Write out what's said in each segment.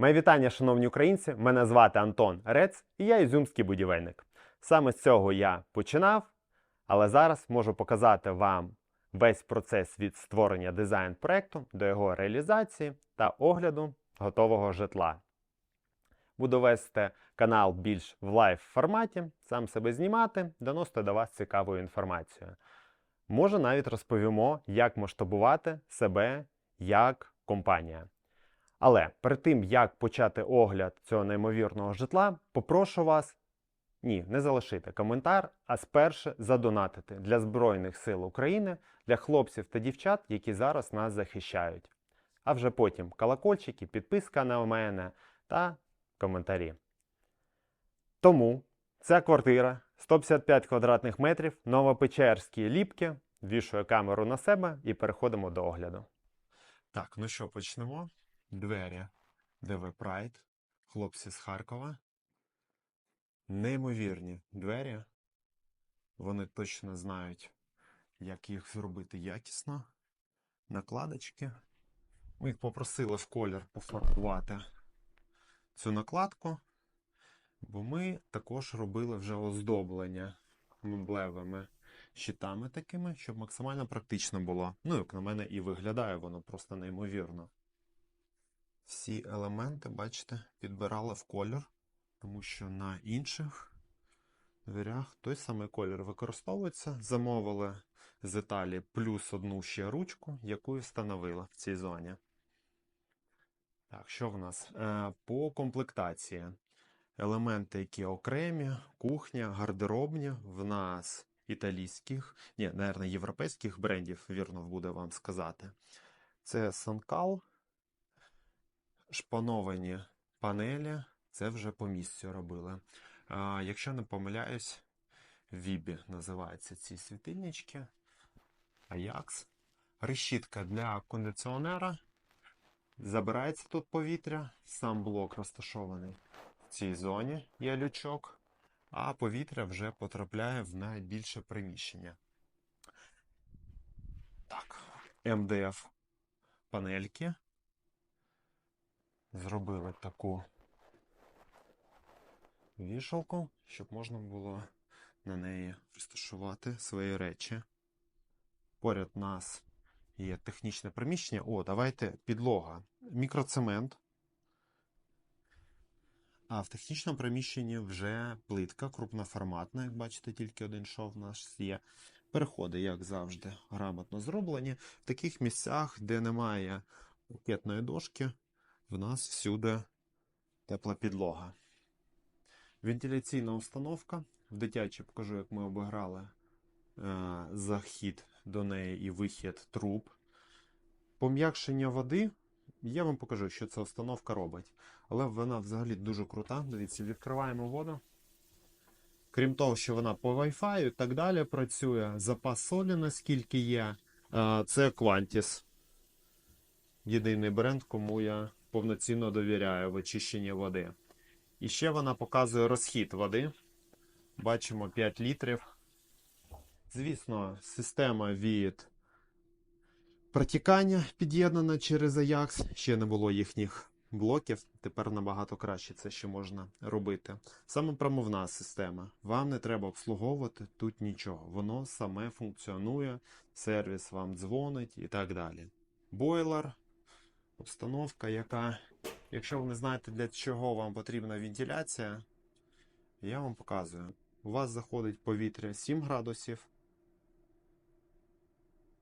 Мої вітання, шановні українці. Мене звати Антон Рец, і я ізюмський будівельник. Саме з цього я починав, але зараз можу показати вам весь процес від створення дизайн проекту до його реалізації та огляду готового житла. Буду вести канал більш в лайв форматі, сам себе знімати, доносити до вас цікаву інформацію. Може, навіть розповімо, як масштабувати себе як компанія. Але перед тим, як почати огляд цього неймовірного житла, попрошу вас ні, не залишити коментар, а спершу задонатити для Збройних сил України, для хлопців та дівчат, які зараз нас захищають. А вже потім колокольчики, підписка на мене та коментарі. Тому ця квартира 155 квадратних метрів, Новопечерські ліпки. Вішую камеру на себе і переходимо до огляду. Так, ну що, почнемо. Двері ДВ Pride, хлопці з Харкова. Неймовірні двері. Вони точно знають, як їх зробити якісно. Накладочки. Ми їх попросили в колір пофарбувати цю накладку, бо ми також робили вже оздоблення меблевими щитами такими, щоб максимально практично було. Ну, як на мене, і виглядає воно просто неймовірно. Всі елементи, бачите, підбирали в колір, тому що на інших дверях той самий колір використовується. Замовили з Італії плюс одну ще ручку, яку і встановили в цій зоні. Так, що в нас? Е, по комплектації. Елементи, які окремі, кухня, гардеробні, в нас італійських, ні, наверное, європейських брендів, вірно буде вам сказати. Це Санкал, шпановані панелі, це вже по місцю робили. А, якщо не помиляюсь, Вібі називаються ці світильнички. Аякс. Решітка для кондиціонера. Забирається тут повітря, сам блок розташований в цій зоні, є лючок, а повітря вже потрапляє в найбільше приміщення. Так, МДФ панельки. Зробили таку вішалку, щоб можна було на неї розташувати свої речі. Поряд нас є технічне приміщення. О, давайте підлога. Мікроцемент. А в технічному приміщенні вже плитка крупноформатна, як бачите, тільки один шов у нас є. Переходи, як завжди, грамотно зроблені. В таких місцях, де немає пакетної дошки, в нас всюди тепла підлога. Вентиляційна установка. В дитячій покажу, як ми обіграли е, захід до неї і вихід труб. Пом'якшення води. Я вам покажу, що ця установка робить. Але вона взагалі дуже крута. Дивіться, відкриваємо воду. Крім того, що вона по Wi-Fi і так далі працює. Запас солі, наскільки є. е, Це Quantis. Єдиний бренд, кому я повноцінно довіряю в очищенні води. І ще вона показує розхід води. Бачимо 5 літрів. Звісно, система від протікання під'єднана через Ajax. Ще не було їхніх блоків. Тепер набагато краще це ще можна робити. Саме промовна система. Вам не треба обслуговувати тут нічого. Воно саме функціонує, сервіс вам дзвонить і так далі. Бойлер, установка, яка, якщо ви не знаєте, для чого вам потрібна вентиляція, я вам показую. У вас заходить повітря 7 градусів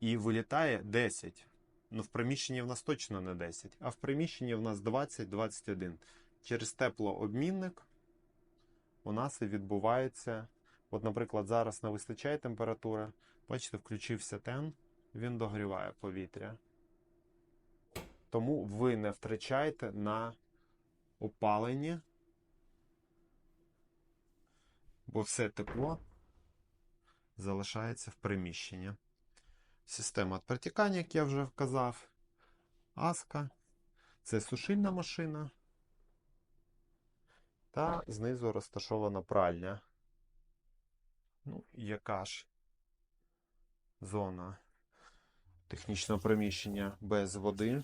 і вилітає 10. Ну, в приміщенні в нас точно не 10, а в приміщенні в нас 20-21. Через теплообмінник у нас і відбувається. От, наприклад, зараз не вистачає температури. Бачите, включився тен, він догріває повітря. Тому ви не втрачаєте на опаленні, бо все тепло залишається в приміщенні. Система протікання, як я вже вказав. Аска. Це сушильна машина. Та знизу розташована пральня. Ну, яка ж зона технічного приміщення без води.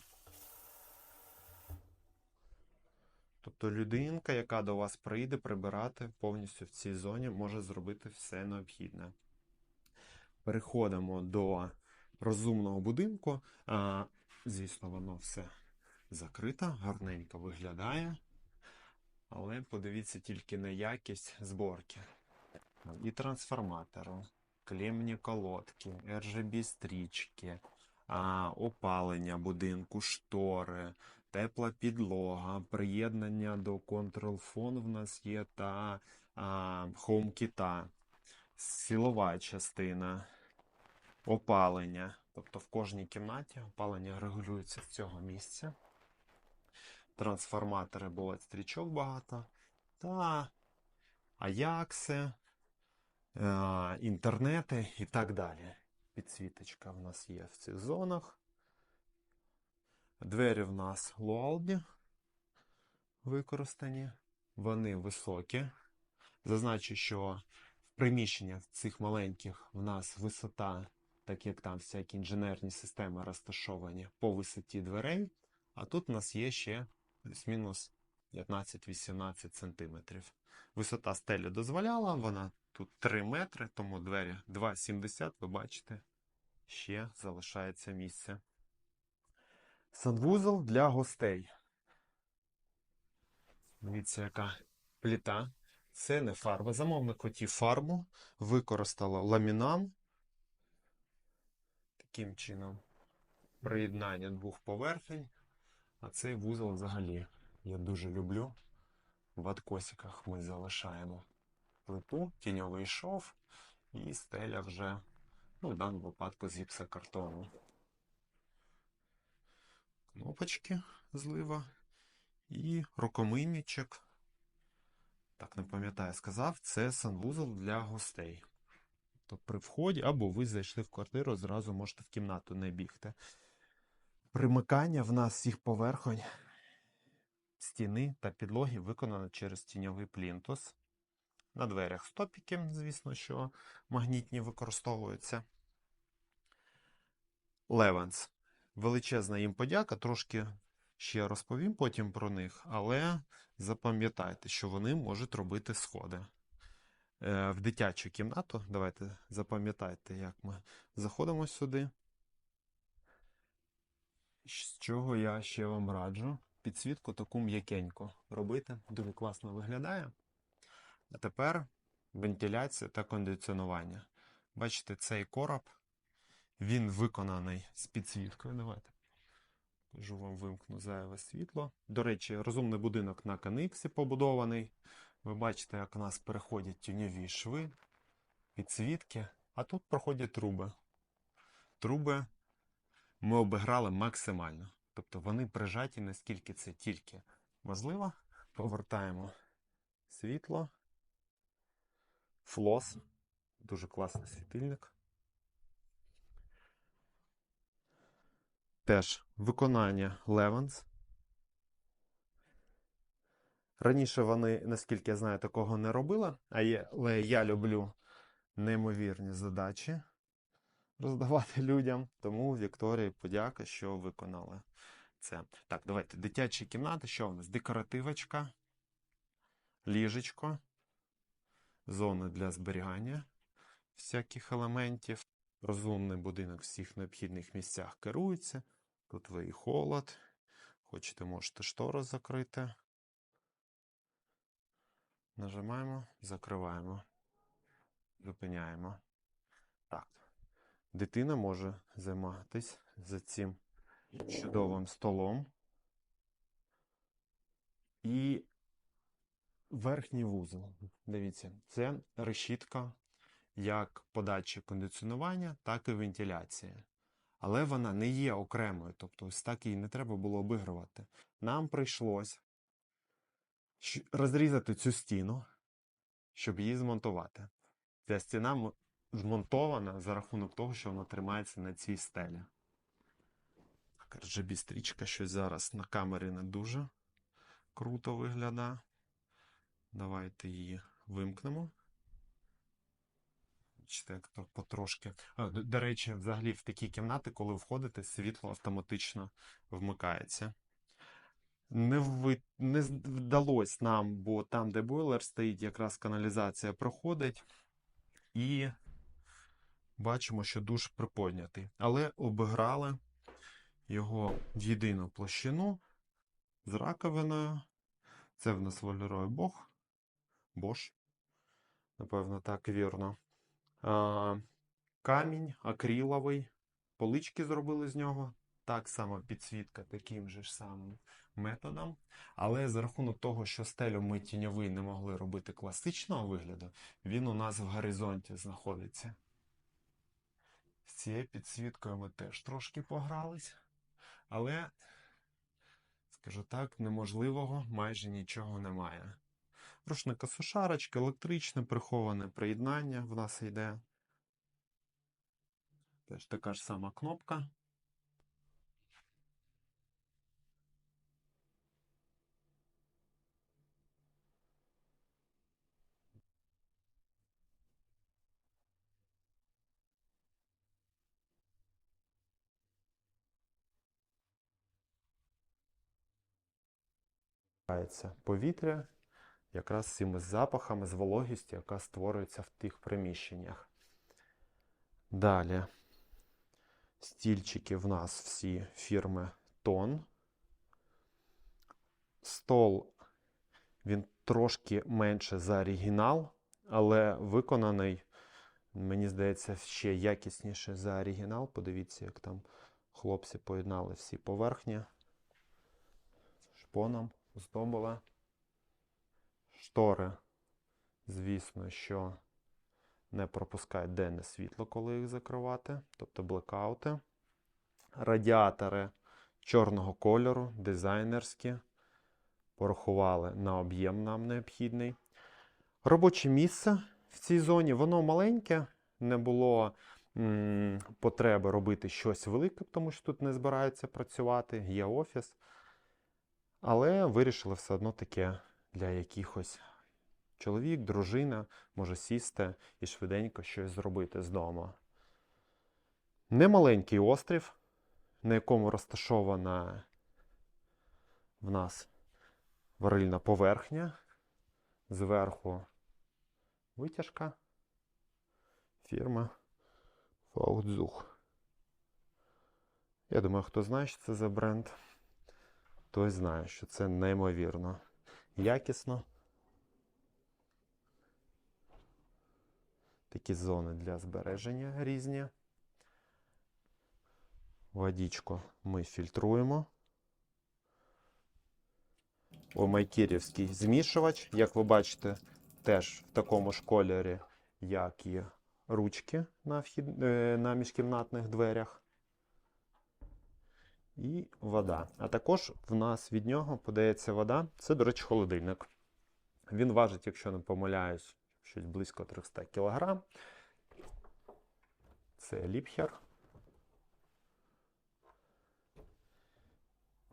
Тобто людинка, яка до вас прийде прибирати повністю в цій зоні, може зробити все необхідне. Переходимо до розумного будинку. А, звісно, воно все закрито, гарненько виглядає. Але подивіться тільки на якість зборки. І трансформатору, клемні колодки, RGB стрічки, опалення будинку, штори, тепла підлога, приєднання до Control Phone в нас є та а, HomeKit, силова частина, опалення. Тобто в кожній кімнаті опалення регулюється з цього місця. Трансформатори було стрічок багато. Та Аякси, е, інтернети і так далі. Підсвіточка в нас є в цих зонах. Двері в нас луалді використані. Вони високі. Зазначу, що в приміщеннях цих маленьких в нас висота, так як там всякі інженерні системи розташовані по висоті дверей. А тут у нас є ще плюс-мінус 15-18 сантиметрів. Висота стелі дозволяла, вона тут 3 метри, тому двері 2,70, ви бачите, ще залишається місце. Санвузол для гостей. Дивіться, яка пліта. Це не фарба. Замовник хотів фарбу, використала ламінам. Таким чином, приєднання двох поверхень. А цей вузол взагалі я дуже люблю. В откосиках ми залишаємо плиту, тіньовий шов і стеля вже, ну, в даному випадку з гіпсокартону. Кнопочки злива і рукомийничок. Так, не пам'ятаю, сказав, це санвузол для гостей. Тобто при вході, або ви зайшли в квартиру, зразу можете в кімнату не бігти. Примикання в нас всіх поверхонь стіни та підлоги виконано через тіньовий плінтус. На дверях стопіки, звісно, що магнітні використовуються. Левенс. Величезна їм подяка, трошки ще розповім потім про них, але запам'ятайте, що вони можуть робити сходи. Е, В дитячу кімнату, давайте запам'ятайте, як ми заходимо сюди. З чого я ще вам раджу? Підсвітку таку м'якеньку робити. Дуже класно виглядає. А тепер вентиляція та кондиціонування. Бачите, цей короб, він виконаний з підсвіткою. Давайте покажу вам вимкну зайве світло. До речі, розумний будинок на Каниксі побудований. Ви бачите, як у нас переходять тіньові шви, підсвітки, а тут проходять труби. Труби ми обіграли максимально. Тобто вони прижаті, наскільки це тільки можливо. Повертаємо світло. Флос. Дуже класний світильник. Теж виконання Levens. Раніше вони, наскільки я знаю, такого не робили, але я люблю неймовірні задачі роздавати людям. Тому Вікторії подяка, що виконали це. Так, давайте. Дитячі кімнати. Що у нас? Декоративочка, ліжечко, зони для зберігання всяких елементів. Розумний будинок в всіх необхідних місцях керується. Тут ви і холод. Хочете, можете штору закрити. Нажимаємо, закриваємо, зупиняємо. Так. Дитина може займатися за цим чудовим столом. І верхній вузол. Дивіться, це решітка як подачі кондиціонування, так і вентиляції. Але вона не є окремою, тобто ось так її не треба було обігрувати. Нам прийшлось розрізати цю стіну, щоб її змонтувати. Ця стіна змонтована за рахунок того, що вона тримається на цій стелі. RGB щось зараз на камері не дуже круто виглядає. Давайте її вимкнемо. Бачите, як то потрошки. До, речі, взагалі в такі кімнати, коли входите, світло автоматично вмикається. Не, ви... не вдалося нам, бо там, де бойлер стоїть, якраз каналізація проходить. І бачимо, що душ приподнятий. Але обіграли його в єдину площину з раковиною. Це в нас Вольерой Бог. Бош. Напевно, так вірно. Камінь акриловий. Полички зробили з нього. Так само підсвітка таким же ж самим методом. Але за рахунок того, що стелю ми тіньовий не могли робити класичного вигляду, він у нас в горизонті знаходиться. З цією підсвіткою ми теж трошки погрались. Але, скажу так, неможливого майже нічого немає. Рушника сушарочка, електричне, приховане приєднання в нас йде. Теж така ж сама кнопка. Повітря якраз з цими запахами, з вологістю, яка створюється в тих приміщеннях. Далі. Стільчики в нас всі фірми Тон. Стол він трошки менше за оригінал, але виконаний, мені здається, ще якісніше за оригінал. Подивіться, як там хлопці поєднали всі поверхні шпоном, оздобила. Штори, звісно, що не пропускають денне світло, коли їх закривати, тобто блекаути. Радіатори чорного кольору, дизайнерські. Порахували на об'єм нам необхідний. Робоче місце в цій зоні, воно маленьке, не було потреби робити щось велике, тому що тут не збираються працювати, є офіс. Але вирішили все одно таке для якихось чоловік, дружина може сісти і швиденько щось зробити з дому. Немаленький острів, на якому розташована в нас варильна поверхня. Зверху витяжка фірма Фаудзух. Я думаю, хто знає, що це за бренд, той знає, що це неймовірно якісно. Такі зони для збереження різні. Водичку ми фільтруємо. Омайкірівський змішувач, як ви бачите, теж в такому ж кольорі, як і ручки на, вхід... е, на міжкімнатних дверях. І вода. А також в нас від нього подається вода. Це, до речі, холодильник. Він важить, якщо не помиляюсь, щось близько 300 кг. Це ліпхер.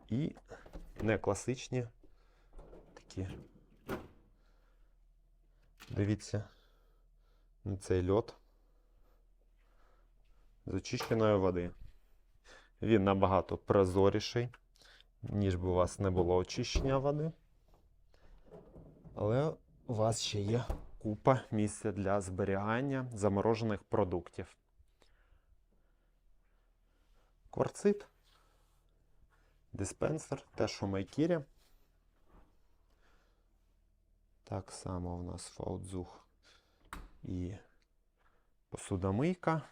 І не класичні такі. Дивіться на цей льот з очищеної води. Він набагато прозоріший, ніж би у вас не було очищення води. Але у вас ще є купа місця для зберігання заморожених продуктів. Кварцит, диспенсер, теж у Майкірі. Так само у нас фаудзух і посудомийка.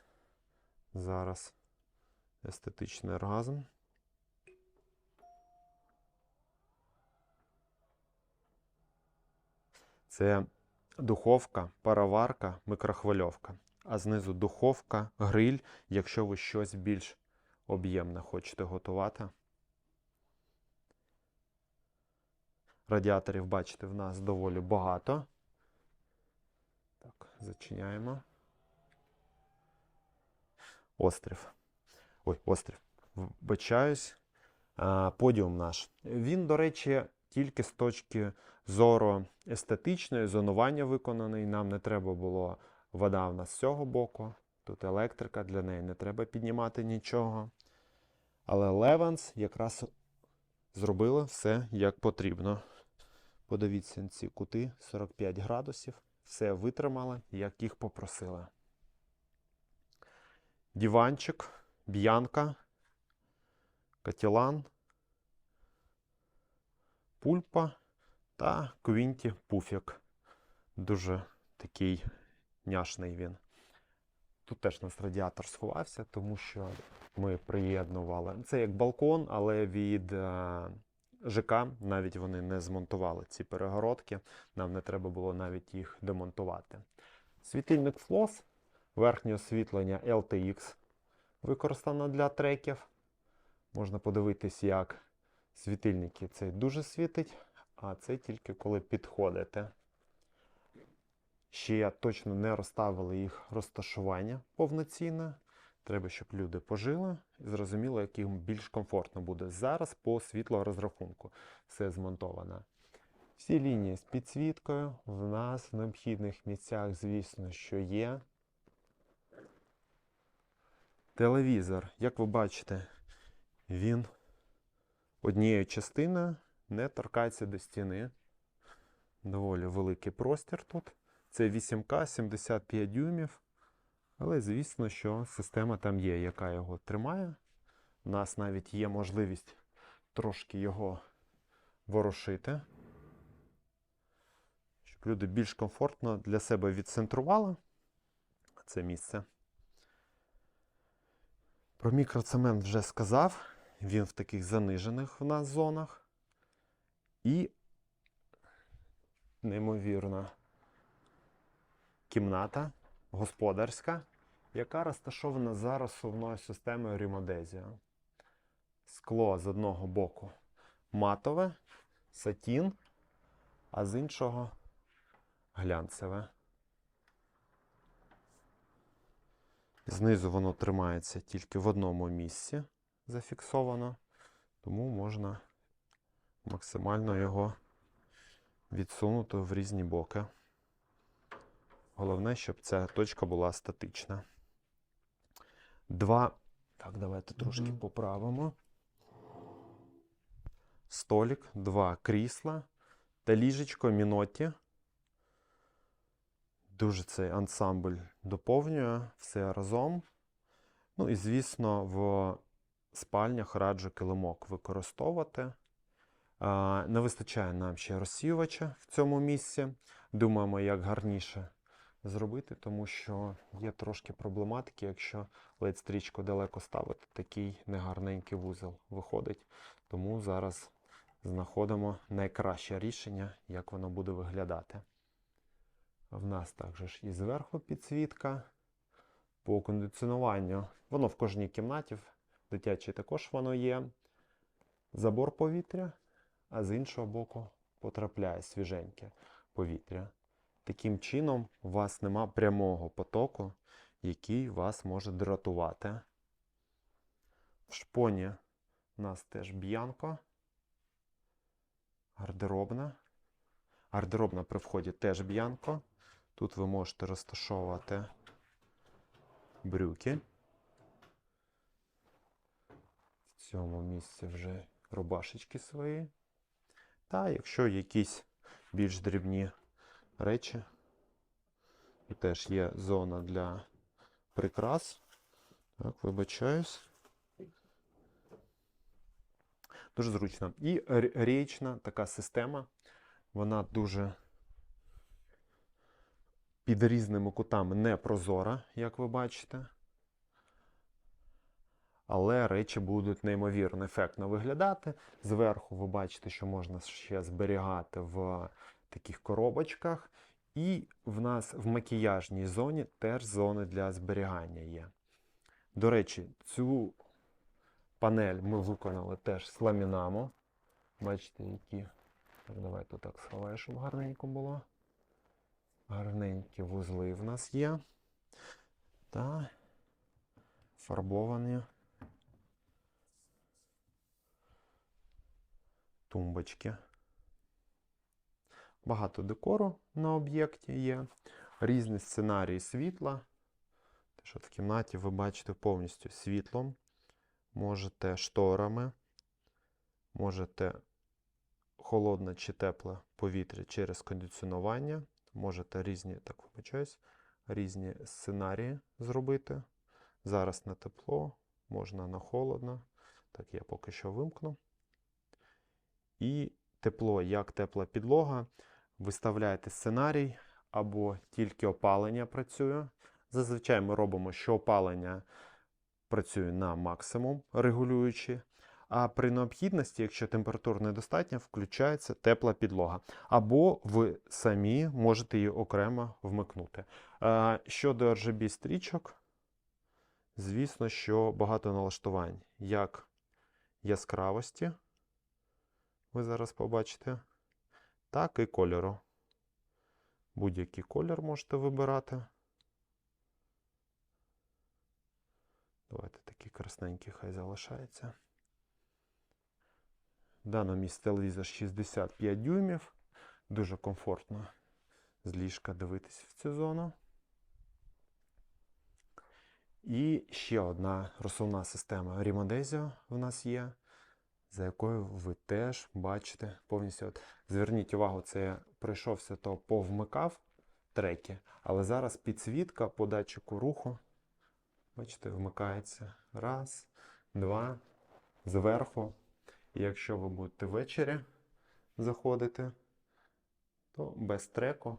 Зараз естетичний оргазм. Це духовка, пароварка, микрохвильовка. А знизу духовка, гриль, якщо ви щось більш об'ємне хочете готувати. Радіаторів, бачите, в нас доволі багато. Так, зачиняємо. Острів. Ой, острів. Вбачаюсь. Подіум наш. Він, до речі, тільки з точки зору естетичної, зонування виконаний. Нам не треба було вода в нас з цього боку. Тут електрика, для неї не треба піднімати нічого. Але Леванс якраз зробили все як потрібно. Подивіться ці кути 45 градусів. Все витримали, як їх попросили. Діванчик, б'янка, катілан, пульпа та квінті пуфік. Дуже такий няшний він. Тут теж нас радіатор сховався, тому що ми приєднували. Це як балкон, але від е, ЖК навіть вони не змонтували ці перегородки. Нам не треба було навіть їх демонтувати. Світильник FLOS, верхнє освітлення LTX використано для треків. Можна подивитись, як світильники цей дуже світить, а це тільки коли підходите. Ще точно не розставили їх розташування повноцінне. Треба, щоб люди пожили і зрозуміли, як їм більш комфортно буде. Зараз по світлорозрахунку все змонтовано. Всі лінії з підсвіткою. В нас в необхідних місцях, звісно, що є. Телевізор, як ви бачите, він однією частиною не торкається до стіни. Доволі великий простір тут. Це 8К 75 дюймів. Але звісно, що система там є, яка його тримає. У нас навіть є можливість трошки його ворушити, щоб люди більш комфортно для себе відцентрували це місце. Про мікроцемент вже сказав. Він в таких занижених в нас зонах. І неймовірно кімната господарська, яка розташована за розсувною системою Рімодезіо. Скло з одного боку матове, сатін, а з іншого глянцеве. Знизу воно тримається тільки в одному місці зафіксовано, тому можна максимально його відсунути в різні боки. Головне, щоб ця точка була статична. Два. Так, давайте трошки Мгм. поправимо. Столик, два крісла та ліжечко Міноті. Дуже цей ансамбль доповнює все разом. Ну і, звісно, в спальнях раджу килимок використовувати. Не вистачає нам ще розсіювача в цьому місці. Думаємо, як гарніше зробити, тому що є трошки проблематики, якщо ледь стрічку далеко ставити. Такий негарненький вузол виходить. Тому зараз знаходимо найкраще рішення, як воно буде виглядати. В нас також і зверху підсвітка. По кондиціонуванню. Воно в кожній кімнаті, в дитячій також воно є. Забор повітря, а з іншого боку потрапляє свіженьке повітря. Таким чином, у вас нема прямого потоку, який вас може дратувати. В шпоні у нас теж б'янко. Гардеробна. Гардеробна при вході теж б'янко. Тут ви можете розташовувати брюки. В цьому місці вже рубашечки свої. Та якщо якісь більш дрібні речі, і теж є зона для прикрас. Так, вибачаюсь. Дуже зручно. І річна така система. Вона дуже під різними кутами не прозора, як ви бачите. Але речі будуть неймовірно ефектно виглядати. Зверху ви бачите, що можна ще зберігати в таких коробочках. І в нас в макіяжній зоні теж зони для зберігання є. До речі, цю панель ми виконали теж з ламінамо. Бачите, які. Так, давайте так сховаю, щоб гарненько було. Гарненькі вузли в нас є. Та фарбовані тумбочки. Багато декору на об'єкті є. Різні сценарії світла. Те, що в кімнаті ви бачите повністю світлом. Можете шторами Можете холодне чи тепле повітря через кондиціонування. Можете різні, так вибачаюсь, різні сценарії зробити. Зараз на тепло, можна на холодно. Так, я поки що вимкну. І тепло, як тепла підлога. Виставляєте сценарій або тільки опалення працює. Зазвичай ми робимо, що опалення працює на максимум, регулюючи. А при необхідності, якщо температура недостатня, включається тепла підлога. Або ви самі можете її окремо вмикнути. Щодо RGB стрічок, звісно, що багато налаштувань, як яскравості, ви зараз побачите, так і кольору. Будь-який колір можете вибирати. Давайте такий красненький хай залишається. Даному місці телевізор 65 дюймів. Дуже комфортно з ліжка дивитись в цю зону. І ще одна розсувна система Rimodesio в нас є, за якою ви теж бачите повністю. От, зверніть увагу, це я пройшовся, то повмикав треки, але зараз підсвітка по датчику руху. Бачите, вмикається. Раз, два, зверху. Якщо ви будете ввечері заходити, то без треку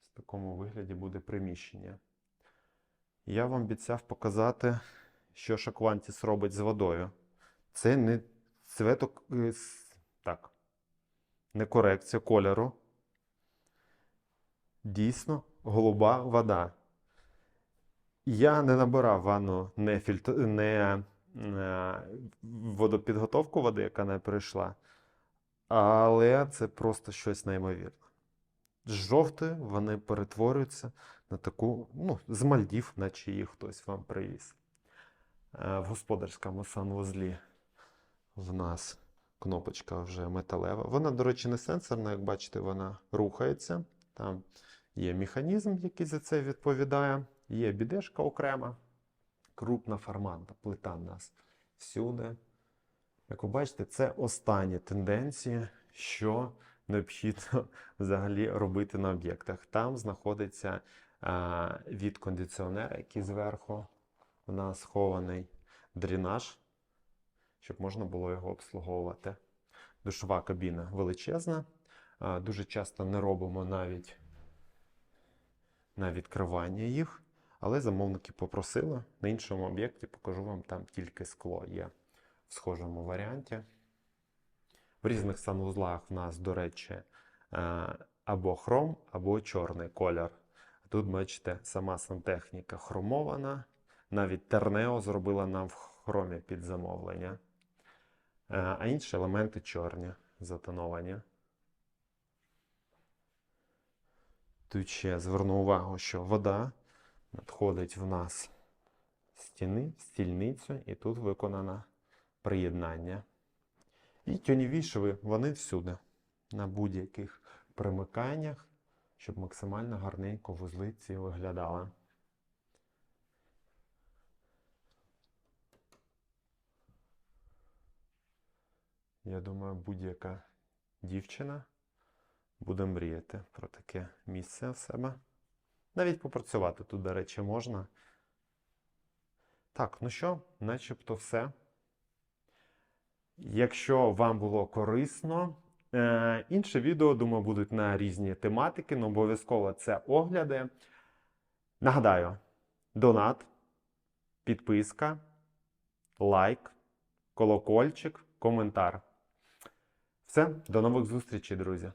в такому вигляді буде приміщення. Я вам обіцяв показати, що Шоквантіс робить з водою. Це не цветок, е, так, не корекція кольору. Дійсно, голуба вода. Я не набирав ванну не, фільтр... не водопідготовку води, яка не прийшла, але це просто щось неймовірне. З жовтої вони перетворюються на таку, ну, з Мальдів, наче їх хтось вам привіз. Е, В господарському санвузлі в нас кнопочка вже металева. Вона, до речі, не сенсорна, як бачите, вона рухається. Там є механізм, який за це відповідає. Є бідешка окрема, крупна форматна плита в нас всюди. Як ви бачите, це останні тенденції, що необхідно взагалі робити на об'єктах. Там знаходиться а, від кондиціонера, який зверху у нас схований дренаж, щоб можна було його обслуговувати. Душова кабіна величезна. А, Дуже часто не робимо навіть на відкривання їх, але замовники попросили. На іншому об'єкті покажу вам там тільки скло є в схожому варіанті. В різних санвузлах в нас, до речі, е, або хром, або чорний колір. Тут, бачите, сама сантехніка хромована. Навіть Тернео зробила нам в хромі під замовлення. Е, А інші елементи чорні, затоновані. Тут ще зверну увагу, що вода надходить в нас стіни, стільницю, і тут виконано приєднання. І тюньові шви, вони всюди, на будь-яких примиканнях, щоб максимально гарненько вузли ці виглядали. Я думаю, будь-яка дівчина буде мріяти про таке місце в себе. Навіть попрацювати тут, до речі, можна. Так, ну що, начебто все. Якщо вам було корисно, е, інше відео, думаю, будуть на різні тематики, але обов'язково це огляди. Нагадаю, донат, підписка, лайк, колокольчик, коментар. Все, до нових зустрічей, друзі!